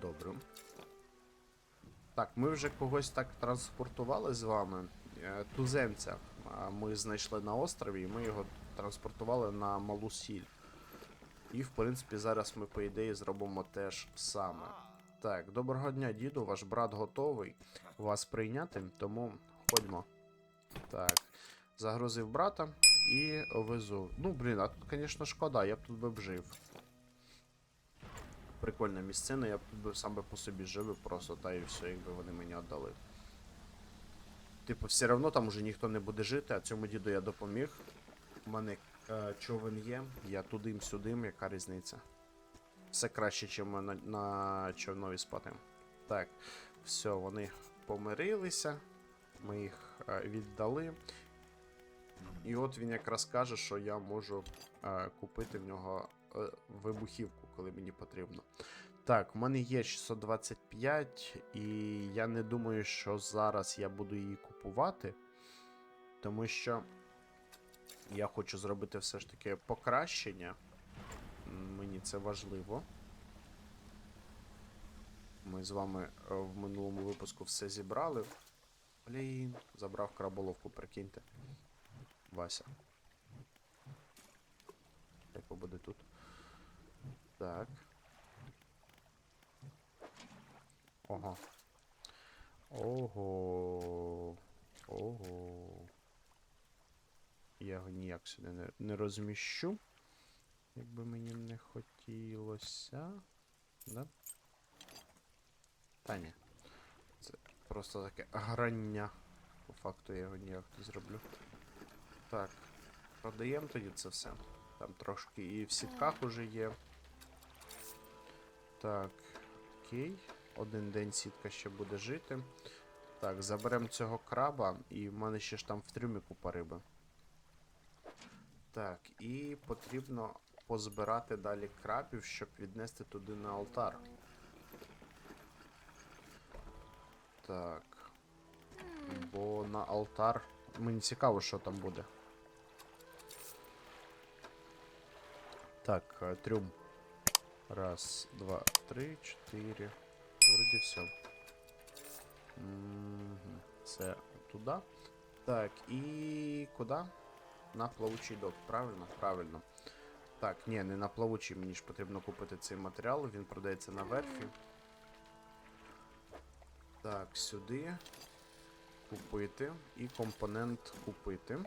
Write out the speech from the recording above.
Добре. Так, ми вже когось так транспортували з вами. Е, Туземця ми знайшли на острові, і ми його транспортували на малу сіль. І, в принципі, зараз ми, по ідеї, зробимо те ж саме. Так, доброго дня, діду. Ваш брат готовий вас прийняти, тому ходьмо. Так. Загрузив брата і везу. Ну, блін, а тут, звісно, шкода, я б тут би б жив. Прикольна місцина, я б сам би по собі жив і просто та і все, якби вони мені віддали. Типу, все одно там уже ніхто не буде жити, а цьому діду я допоміг. У мене е, човен є, я тудим-сюдим, яка різниця. Все краще, ніж на, на човнові спати. Так, все, вони помирилися. Ми їх е, віддали. І от він якраз каже, що я можу е, купити в нього вибухівку, коли мені потрібно. Так, в мене є 625, і я не думаю, що зараз я буду її купувати. Тому що я хочу зробити все ж таки покращення. Мені це важливо. Ми з вами е, в минулому випуску все зібрали. Блін, забрав краболовку, прикиньте. Вася. Як побуде тут? Так. Ого. Ого. Ого. Я його ніяк сюди не, не розміщу. Якби мені не хотілося. Да? Та ні. Це просто таке грання. По факту я його ніяк не зроблю. Так. Продаємо тоді це все. Там трошки і в сітках уже є. Так, окей. Один день сітка ще буде жити. Так, заберемо цього краба, і в мене ще ж там в трюмі купа риби. Так, і потрібно позбирати далі крабів, щоб віднести туди на алтар. Так. Бо на алтар. Мені цікаво, що там буде. Так, е, трюм. Раз, два, три, чотири. Вроді все. Це туди. Так, і куди? На плавучий док, правильно? Правильно. Так, ні, не на плавучий, мені ж потрібно купити цей матеріал, він продається на верфі. Так, сюди. Купити. І компонент купити.